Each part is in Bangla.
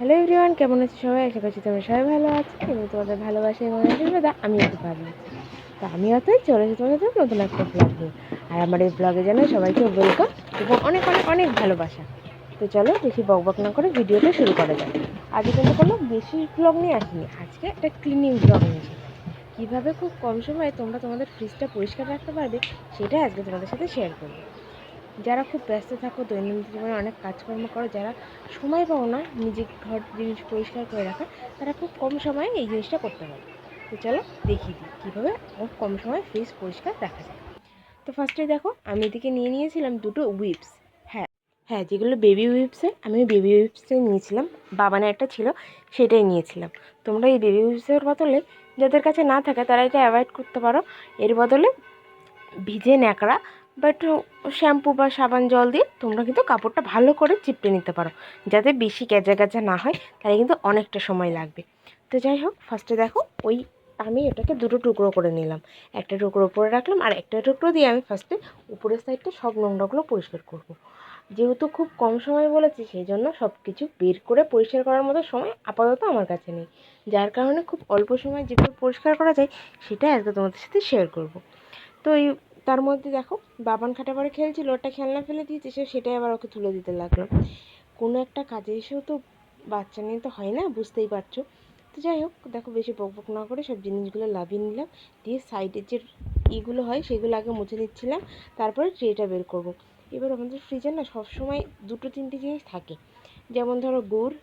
হ্যালো এভরিওয়ান, কেমন আছো সবাই? আশা করছি তোমরা সবাই ভালো আছো এবং তোমাদের ভালোবাসা এবং আশীর্বাদে আমি খুব ভালো আছি। তো আমি অতই চলে এসেছি তোমাদের নতুন একটা ব্লগ নিয়ে। আর আমার এই ব্লগে জানাই সবাইকে ওয়েলকাম এবং অনেক অনেক অনেক ভালোবাসা। তো চলো বেশি বক বক না করে ভিডিওটা শুরু করা যাক। আজকে কিন্তু কোনো বেশি ব্লগ নিয়ে আসিনি। আজকে একটা ক্লিনিং ব্লগ নিয়েছি কীভাবে খুব কম সময়ে তোমরা তোমাদের ফ্রিজটা পরিষ্কার রাখতে পারবে, সেটা আজকে তোমাদের সাথে শেয়ার করব। যারা খুব ব্যস্ত থাকো, দৈনন্দিন জীবনে অনেক কাজকর্ম করো, যারা সময় পাও না নিজে ঘর জিনিস পরিষ্কার করে রাখা তারা খুব কম সময়ে এই জিনিসটা করতে পারে। তো চলো দেখিয়ে দিই কীভাবে খুব কম সময়ে ফ্রিজ পরিষ্কার রাখা যায়। তো ফার্স্টে দেখো, আমি এদিকে নিয়ে নিয়েছিলাম দুটো উইপস হ্যাঁ হ্যাঁ যেগুলো বেবি উইপসে আমি বেবি উইপসে নিয়েছিলাম। বাবানে একটা ছিল, সেটাই নিয়েছিলাম। তোমরা এই বেবি উইপসের বদলে যাদের কাছে না থাকে, তারা এটা অ্যাভয়েড করতে পারো। এর বদলে ভিজে ন্যাকড়া বা একটু শ্যাম্পু বা সাবান জল দিয়ে তোমরা কিন্তু কাপড়টা ভালো করে চিপটে নিতে পারো। যাতে বেশি ক্যাচা ক্যাচা না হয়, তাহলে কিন্তু অনেকটা সময় লাগবে। তো যাই হোক ফার্স্টে দেখো, ওই আমি এটাকে দুটো টুকরো করে নিলাম। একটা টুকরো উপরে রাখলাম, আর একটা টুকরো দিয়ে আমি ফার্স্টে উপরের সাইডটা সব নোংরাগুলো পরিষ্কার করব। যেহেতু খুব কম সময় বলেছি, সেই জন্য সব কিছু বের করে পরিষ্কার করার মতো সময় আপাতত আমার কাছে নেই। যার কারণে খুব অল্প সময় যেভাবে পরিষ্কার করা যায় সেটা আজকে তোমাদের সাথে শেয়ার করব। তো এই তার মধ্যে দেখো, বাবান খাটা পরে খেলছিল, ওটা খেলনা ফেলে দিয়েছে, সে সেটাই আবার ওকে তুলে দিতে লাগল। কোনো একটা কাজে এসেও তো বাচ্চা নিয়ে তো হয় না, বুঝতেই পারছ। তো যাই হোক, দেখো বেশি বক বক না করে সব জিনিসগুলো লাভিয়ে নিলাম, দিয়ে সাইডের যে ইগুলো হয়, সেগুলো আগে মুছে নিচ্ছিলাম, তারপরে ট্রেটা বের করব। এবার আমাদের ফ্রিজে না সবসময় দুটো তিনটে জিনিস থাকে। যেমন ধরো গুড়,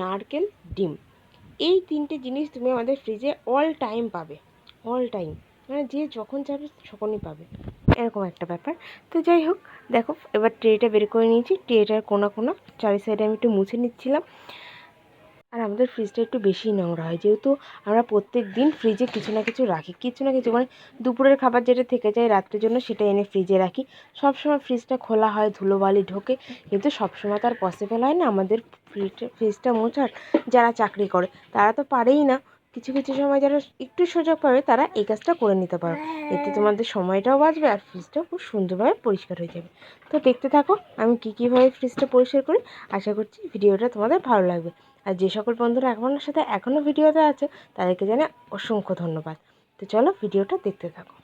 নারকেল, ডিম। এই তিনটে জিনিস তুমি আমাদের ফ্রিজে অল টাইম পাবে অল টাইম মানে যে যখন যাবে তখনই পাবে। এরকম একটা ব্যাপার। তো যাই হোক, দেখো, এবার ট্রেটা বের করে নিয়েছি। ট্রেটার কোনা কোনা চারি সাইডে আমি একটু মুছে নিচ্ছিলাম। আর আমাদের ফ্রিজটা একটু বেশি নোংরা হয়। যেহেতু আমরা প্রত্যেক দিন ফ্রিজে কিছু না কিছু রাখি। কিছু না কিছু মানে দুপুরের খাবার যেটা থেকে যায় রাত্রের জন্য সেটা এনে ফ্রিজে রাখি। সবসময় ফ্রিজটা খোলা হয়, ধুলোবালি ঢোকে। কিন্তু সবসময় তো আর পসিবল হয় না আমাদের ফ্রিজটা ফ্রিজটা মোছার। যারা চাকরি করে, তারা তো পারেই না কিছু কিছু সময় যারা একটু সুযোগ পাবে তারা এই কাজটা করে নিতে পারো। এতে তোমাদের সময়টাও বাঁচবে আর ফ্রিজটাও খুব সুন্দরভাবে পরিষ্কার হয়ে যাবে। তো দেখতে থাকো আমি কী কীভাবে ফ্রিজটা পরিষ্কার করি আশা করছি ভিডিওটা তোমাদের ভালো লাগবে। আর যে সকল বন্ধুরা আমার সাথে এখনও ভিডিওতে আছে তাদেরকে জানে অসংখ্য ধন্যবাদ। তো চলো ভিডিওটা দেখতে থাকো।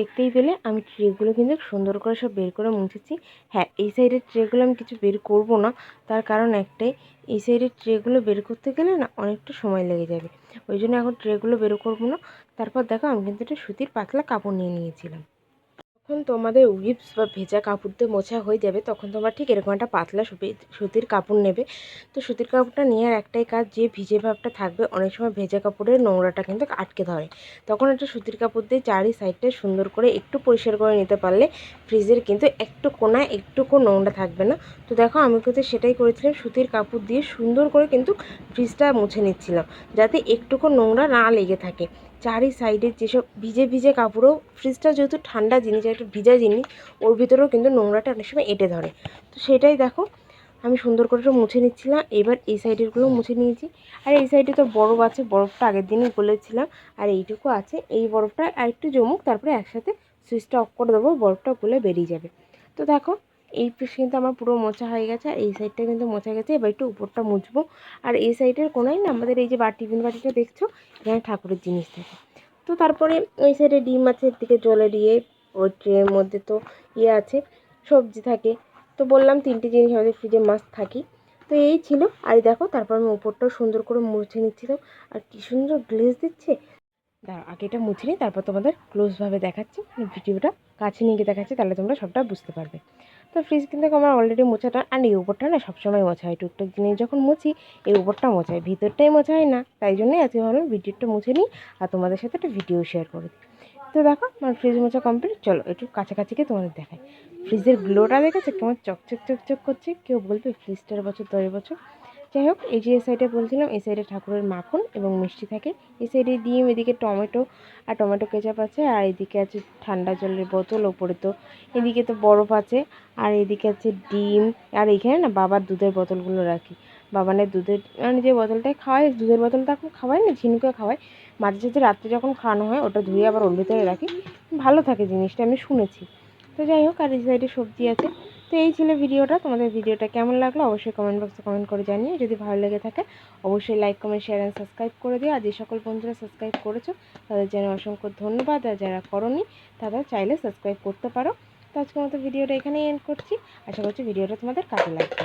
দেখতেই পেলে আমি ট্রেগুলো কিন্তু সুন্দর করে সব বের করে মুছেছি। হ্যাঁ এই সাইডের ট্রেগুলো আমি কিছু বের করব না। তার কারণ একটাই, এই সাইডের ট্রেগুলো বের করতে গেলে না অনেকটা সময় লেগে যাবে। ওই জন্য এখন ট্রেগুলো বের করব না। তারপর দেখো আমি কিন্তু একটা সুতির পাতলা কাপড় নিয়ে নিয়েছিলাম। যখন তোমাদের উইপস বা ভেজা কাপড় দিয়ে মোছা হয়ে যাবে, তখন তোমরা ঠিক এরকম একটা পাতলা সুতি- সুতির কাপড় নেবে। তো সুতির কাপড়টা নেওয়ার একটাই কাজ, যে ভিজে ভাবটা থাকবে, অনেক সময় ভেজা কাপড়ের নোংরাটা কিন্তু আটকে ধরে। তখন একটা সুতির কাপড় দিয়ে চারি সাইডটা সুন্দর করে একটু পরিষ্কার করে নিতে পারলে ফ্রিজের কিন্তু একটু কোনায় একটুকু নোংরা থাকবে না। তো দেখো, আমি কিন্তু সেটাই করেছিলাম, সুতির কাপড় দিয়ে সুন্দর করে কিন্তু ফ্রিজটা মুছে নিচ্ছিলাম, যাতে একটুকু নোংরা না লেগে থাকে। চারি সাইডের যেসব ভিজে ভিজে কাপড়ও ফ্রিজটা যেহেতু ঠান্ডা জিনিস, একটু ভিজা জিনিস, ওর ভিতরেও কিন্তু নোংরাটা অনেক সময় এঁটে ধরে। তো সেটাই দেখো, আমি সুন্দর করে একটু মুছে নিচ্ছিলাম, এবার এই সাইডেরগুলো মুছে নিয়েছি। আর এই সাইডে তো বরফ আছে, বরফটা আগের দিনই বলেছিলাম, আর এইটুকু আছে। এই বরফটা আর একটু জমুক, তারপরে একসাথে সুইচটা অফ করে দেবো, বরফটা গুলে বেরিয়ে যাবে। তো দেখো এই পিস কিন্তু আমার পুরো মোছা হয়ে গেছে, আর এই সাইডটা কিন্তু মোছা গেছে। এবার একটু উপরটা মুছবো। আর এই সাইডের কোনায় না আমাদের এই যে বা টিফিন বাটিটা দেখছ? এখানে ঠাকুরের জিনিস থাকে। তো তারপরে ওই সাইডে ডিম আছে দিকে জলে দিয়ে ওই ট্রের মধ্যে তো ইয়ে আছে, সবজি থাকে। তো বললাম তিনটে জিনিস আমাদের ফ্রিজে মাছ থাকি। তো এই ছিল। আর দেখো, তারপর আমি উপরটাও সুন্দর করে মুছে নিচ্ছিলাম। আর কি সুন্দর গ্লেজ দিচ্ছে। দাঁড়াও, আগে এটা মুছে নিই, তারপর তোমাদের ক্লোজভাবে দেখাচ্ছি। ভিডিওটা কাছে নিয়ে গিয়ে দেখাচ্ছি, তাহলে তোমরা সবটা বুঝতে পারবে। তো ফ্রিজ কিন্তু আমার অলরেডি মোছাটা আর এই উপরটা না সবসময় মোছা হয়। টুকটাক জিনিস যখন মুছি, এই উপরটা মোছা হয়, ভিতরটাই মোছা হয় না। তাই জন্যই আজকে ভাবলাম ভিডিওটা মুছে নিই আর তোমাদের সাথে একটা ভিডিও শেয়ার করে দিই। তো দেখো, আমার ফ্রিজ মোছা কমপ্লিট চলো, একটু কাছাকাছি গিয়ে তোমাদের দেখাই। ফ্রিজের গ্লোটা দেখেছে? কেমন চকচক চকচক করছে। কেউ বলবে ফ্রিজটার বছর দশ বছর। যাই হোক, এই যে সাইডে বলছিলাম, এই সাইডে ঠাকুরের মাখন এবং মিষ্টি থাকে। এই সাইডে ডিম এদিকে টমেটো আর টমেটো কেচাপ আছে, আর এদিকে আছে ঠান্ডা জলের বোতল, ওপরে তো এদিকে তো বরফ আছে, আর এদিকে আছে ডিম। আর এইখানে না বাবার দুধের বোতলগুলো রাখি। বাবানের দুধের মানে যে বোতলটায় খাওয়াই দুধের বোতলটা এখন খাওয়াই না, ঝিনুকে খাওয়াই মাঝে সাঝে রাত্রে যখন খাওয়ানো হয়, ওটা ধুয়ে আবার ওর ভিতরে রাখি। ভালো থাকে জিনিসটা, আমি শুনেছি। তো যাই হোক, আর এই সাইডে সবজি আছে। তো এই ছিল ভিডিওটা। তোমাদের ভিডিওটা কেমন লাগল অবশ্যই কমেন্ট বক্সে কমেন্ট করে জানিয়ে যদি ভালো লেগে থাকে, অবশ্যই like comment share and subscribe করে দিও। আর যে সকল বন্ধুরা সাবস্ক্রাইব করেছ, তাদের জন্য অসংখ্য ধন্যবাদ। আর যারা করনি, তারা চাইলে সাবস্ক্রাইব করতে পারো। তো আজকের মতো ভিডিওটা এখানেই এন্ড করছি। আশা করছি ভিডিওটা তোমাদের কাজে লাগবে।